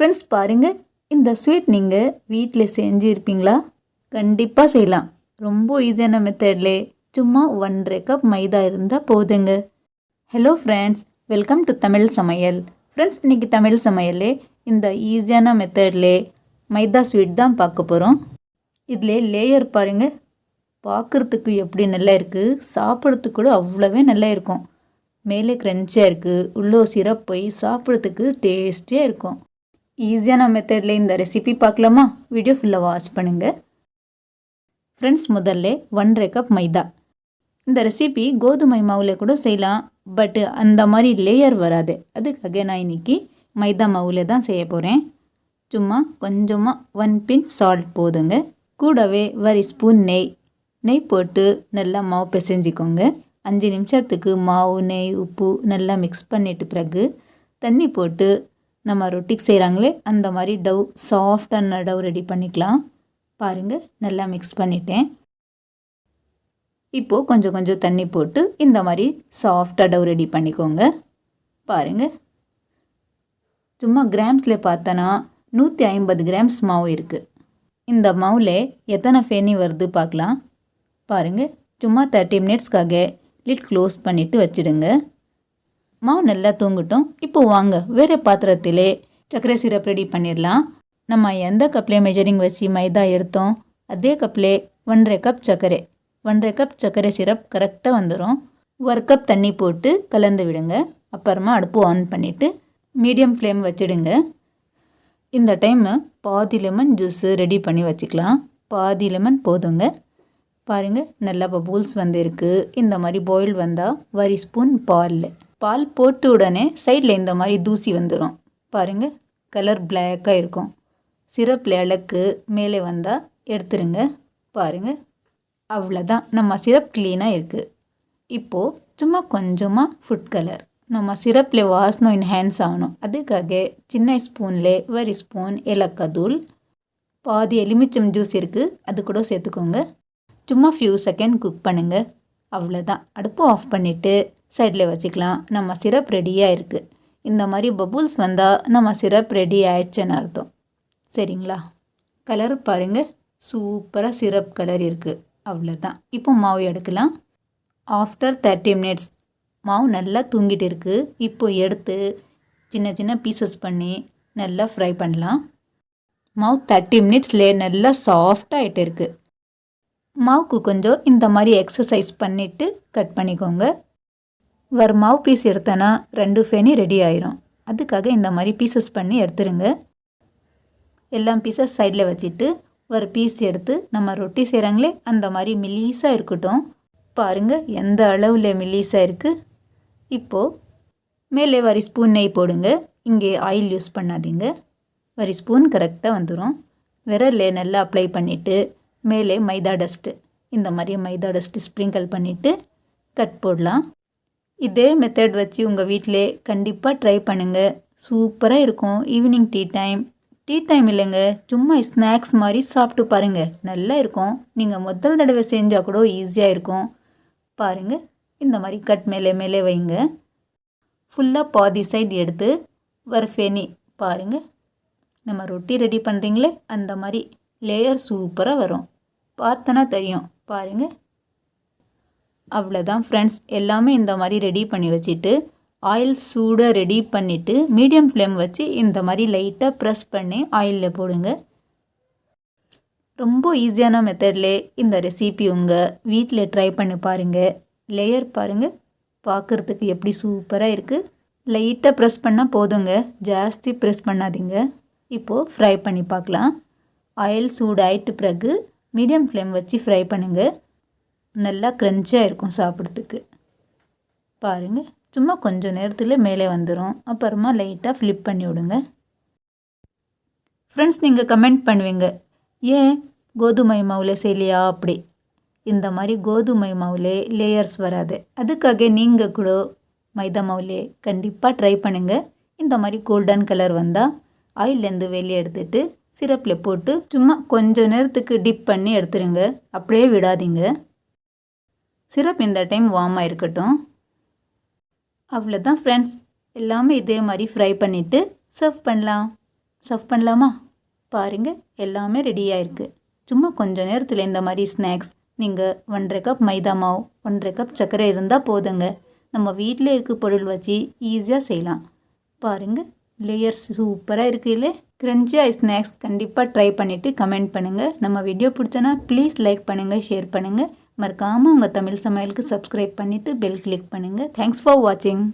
Friends பாருங்கள் இந்த sweet நீங்கள் வீட்டில் செஞ்சுருப்பீங்களா? கண்டிப்பாக செய்யலாம். ரொம்ப ஈஸியான மெத்தட்லே சும்மா ஒன்றரை கப் மைதா இருந்தால் போதுங்க. Hello friends welcome to Tamil Samayal friends இன்றைக்கி தமிழ் சமையல்லே இந்த ஈஸியான மெத்தட்லே மைதா ஸ்வீட் தான் பார்க்க போகிறோம் இதில் லேயர் பாருங்கள் பார்க்குறதுக்கு எப்படி நல்லா இருக்குது சாப்பிட்றதுக்கு கூட அவ்வளோவே நல்லா இருக்கும். மேலே க்ரன்ச்சியாக இருக்குது உள்ளே சிரப் போய் சாப்பிட்றதுக்கு டேஸ்டியாக இருக்கும். ஈஸியான மெத்தடில் இந்த ரெசிபி பார்க்கலாமா? வீடியோ ஃபுல்லாக வாட்ச் பண்ணுங்கள் ஃப்ரெண்ட்ஸ் முதல்ல ஒன்றரை கப் மைதா. இந்த ரெசிபி கோதுமை மாவில் கூட செய்யலாம். பட்டு அந்த மாதிரி லேயர் வராது. அதுக்காக நான் இன்றைக்கி மைதா மாவில் தான் செய்ய போகிறேன் சும்மா கொஞ்சமாக ஒன் பிஞ்ச் சால்ட் போதுங்க. கூடவே வரி ஸ்பூன் நெய். நெய் போட்டு நல்லா மாவு பிசைஞ்சிக்கோங்க. அஞ்சு நிமிஷத்துக்கு மாவு நெய் உப்பு நல்லா மிக்ஸ் பண்ணிட்டு பிறகு தண்ணி போட்டு நம்ம ரொட்டிக்கு செய்கிறாங்களே அந்த மாதிரி டவ் சாஃப்டான டவ் ரெடி பண்ணிக்கலாம். பாருங்கள் நல்லா மிக்ஸ் பண்ணிட்டேன். இப்போது கொஞ்சம் கொஞ்சம் தண்ணி போட்டு இந்த மாதிரி சாஃப்டாக டவ் ரெடி பண்ணிக்கோங்க. பாருங்கள் சும்மா கிராம்ஸில் பார்த்தோன்னா நூற்றி ஐம்பது கிராம்ஸ் மாவு இருக்குது இந்த மாவில் எத்தனை ஃபேனி வருது பார்க்கலாம். பாருங்கள் சும்மா தேர்ட்டி மினிட்ஸ்க்காக லிட் க்ளோஸ் பண்ணிவிட்டு வச்சிடுங்க. மாவு நல்லா தூங்கட்டும். இப்போ வாங்க வேறு பாத்திரத்திலே சர்க்கரை சிரப் ரெடி பண்ணிடலாம். நம்ம எந்த கப்லேயே மெஜரிங் வச்சு மைதா எடுத்தோம்? அதே கப்லே ஒன்றரை கப் சர்க்கரை. ஒன்றரை கப் சர்க்கரை சிரப் கரெக்டாக வந்துடும் ஒரு கப் தண்ணி போட்டு கலந்து விடுங்க. அப்புறமா அடுப்பு ஆன் பண்ணிவிட்டு மீடியம் ஃப்ளேம் வச்சிடுங்க. இந்த டைமு பாதி லெமன் ஜூஸு ரெடி பண்ணி வச்சுக்கலாம். பாதி லெமன் போதுங்க. பாருங்கள் நல்லா பபூல்ஸ் வந்திருக்கு. இந்த மாதிரி பாயில் வந்தால் வரி ஸ்பூன் பால் பால் போட்டு உடனே சைடில் இந்த மாதிரி தூசி வந்துடும் பாருங்கள் கலர் பிளாக்காக இருக்கும். சிரப்பில் இலக்கு மேலே வந்தால் எடுத்துருங்க. பாருங்கள் அவ்வளோதான் நம்ம சிரப் க்ளீனாக இருக்குது இப்போது சும்மா கொஞ்சமாக ஃபுட் கலர் நம்ம சிரப்பில் வாசனம் என்ஹான்ஸ் ஆகணும். அதுக்காக சின்ன ஸ்பூனில் வரி ஸ்பூன் ஏலக்காய் தூள் பாதி எலுமிச்சம் ஜூஸ் இருக்குது அது கூட சேர்த்துக்கோங்க. சும்மா ஃபியூ செகண்ட் குக் பண்ணுங்கள் அவ்வளோதான் அடுப்பு ஆஃப் பண்ணிவிட்டு சைடில் வச்சுக்கலாம். நம்ம சிரப் ரெடியாக இருக்குது இந்த மாதிரி பபுள்ஸ் வந்தால் நம்ம சிரப் ரெடி ஆயிடுச்சுன்னு அர்த்தம். சரிங்களா? கலர் பாருங்கள் சூப்பராக சிரப் கலர் இருக்குது அவ்வளோதான் இப்போ மாவு எடுக்கலாம். ஆஃப்டர் தேர்ட்டி மினிட்ஸ் மாவு நல்லா தூங்கிட்டு இருக்குது இப்போ எடுத்து சின்ன சின்ன பீசஸ் பண்ணி நல்லா ஃப்ரை பண்ணலாம். மாவு தேர்ட்டி மினிட்ஸ்லேயே நல்லா சாஃப்டாகிட்டு இருக்குது மாவுக்கு கொஞ்சம் இந்த மாதிரி எக்ஸசைஸ் பண்ணிவிட்டு கட் பண்ணிக்கோங்க. ஒரு மாவு பீஸ் எடுத்தேன்னா ரெண்டு ஃபேனி ரெடி ஆயிரும். அதுக்காக இந்த மாதிரி பீசஸ் பண்ணி எடுத்துருங்க. எல்லாம் பீசஸ் சைடில் வச்சுட்டு ஒரு பீஸ் எடுத்து நம்ம ரொட்டி செய்கிறாங்களே அந்த மாதிரி மில்லீஸாக இருக்கட்டும். பாருங்கள் எந்த அளவில் மில்லீஸாக இருக்குது இப்போது மேலே வரி ஸ்பூன் நெய் போடுங்க. இங்கே ஆயில் யூஸ் பண்ணாதீங்க. வரி ஸ்பூன் கரெக்டாக வந்துடும் விரல்ல நல்லா அப்ளை பண்ணிவிட்டு மேலே மைதா டஸ்ட்டு இந்த மாதிரி மைதா டஸ்ட்டு ஸ்ப்ரிங்கிள் பண்ணிவிட்டு கட் போடலாம். இதே மெத்தட் வச்சு உங்கள் வீட்டிலே கண்டிப்பாக ட்ரை பண்ணுங்கள் சூப்பராக இருக்கும். Evening tea time tea time இல்லைங்க. சும்மா ஸ்நாக்ஸ் மாதிரி சாப்பிட்டு பாருங்கள் நல்லா இருக்கும். நீங்கள் முதல் தடவை செஞ்சால் கூட ஈஸியாக இருக்கும். பாருங்கள் இந்த மாதிரி கட் மேலே மேலே வைங்க. ஃபுல்லாக பாதி சைடு எடுத்து வரஃபேனி பாருங்கள் நம்ம ரொட்டி ரெடி பண்ணுறீங்களே அந்த மாதிரி லேயர் சூப்பராக வரும். பார்த்தனா தெரியும். பாருங்கள் அவ்வளோதான் ஃப்ரெண்ட்ஸ் எல்லாமே இந்த மாதிரி ரெடி பண்ணி வச்சுட்டு ஆயில் சூட ரெடி பண்ணிவிட்டு மீடியம் ஃப்ளேம் வச்சு இந்த மாதிரி லைட்டாக ப்ரெஸ் பண்ணி ஆயிலில் போடுங்க. ரொம்ப ஈஸியான மெத்தட்லே இந்த ரெசிபி உங்கள் வீட்டில் ட்ரை பண்ணி பாருங்கள் லேயர் பாருங்கள் பார்க்குறதுக்கு எப்படி சூப்பராக இருக்குது லைட்டாக ப்ரெஸ் பண்ணால் போதுங்க. ஜாஸ்தி ப்ரெஸ் பண்ணாதீங்க. இப்போது ஃப்ரை பண்ணி பார்க்கலாம். ஆயில் சூடாயிட்டு பிறகு மீடியம் ஃப்ளேம் வச்சு ஃப்ரை பண்ணுங்கள் நல்லா க்ரன்ச்சியாக இருக்கும் சாப்பிட்றதுக்கு. பாருங்கள் சும்மா கொஞ்சம் நேரத்தில் மேலே வந்துடும் அப்புறமா லைட்டாக ஃப்ளிப் பண்ணி விடுங்க. ஃப்ரெண்ட்ஸ் நீங்கள் கமெண்ட் பண்ணுவீங்க ஏன் கோதுமை மாவில் செய்யலையா? அப்படி. இந்த மாதிரி கோதுமை மாவில் லேயர்ஸ் வராது. அதுக்காக நீங்கள் கூட மைதா மாவுலே கண்டிப்பாக ட்ரை பண்ணுங்கள் இந்த மாதிரி கோல்டன் கலர் வந்தால் ஆயிலேருந்து வெளியே எடுத்துகிட்டு சிரப்பில் போட்டு சும்மா கொஞ்ச நேரத்துக்கு டிப் பண்ணி எடுத்துருங்க. அப்படியே விடாதீங்க. சிரப் இந்த டைம் வார்மாக இருக்கட்டும் அவ்வளோதான் ஃப்ரெண்ட்ஸ் எல்லாமே இதே மாதிரி ஃப்ரை பண்ணிவிட்டு சர்வ் பண்ணலாம். சர்வ் பண்ணலாமா? பாருங்கள் எல்லாமே ரெடியாக இருக்குது சும்மா கொஞ்ச நேரத்தில் இந்த மாதிரி ஸ்நாக்ஸ் நீங்கள் ஒன்றரை கப் மைதா மாவு ஒன்றரை கப் சர்க்கரை இருந்தால் போதுங்க. நம்ம வீட்டில் இருக்க பொருள் வச்சு ஈஸியாக செய்யலாம். பாருங்கள் லேயர்ஸ் சூப்பராக இருக்குல்ல கிரன்ச்சியாக ஸ்நாக்ஸ் கண்டிப்பாக ட்ரை பண்ணிவிட்டு கமெண்ட் பண்ணுங்கள் நம்ம வீடியோ பிடிச்சோன்னா ப்ளீஸ் லைக் பண்ணுங்கள் ஷேர் பண்ணுங்கள் மறக்காமல் உங்கள் தமிழ் சமையலுக்கு சப்ஸ்கிரைப் பண்ணிவிட்டு பெல் கிளிக் பண்ணுங்கள் தேங்க்ஸ் ஃபார் வாட்சிங்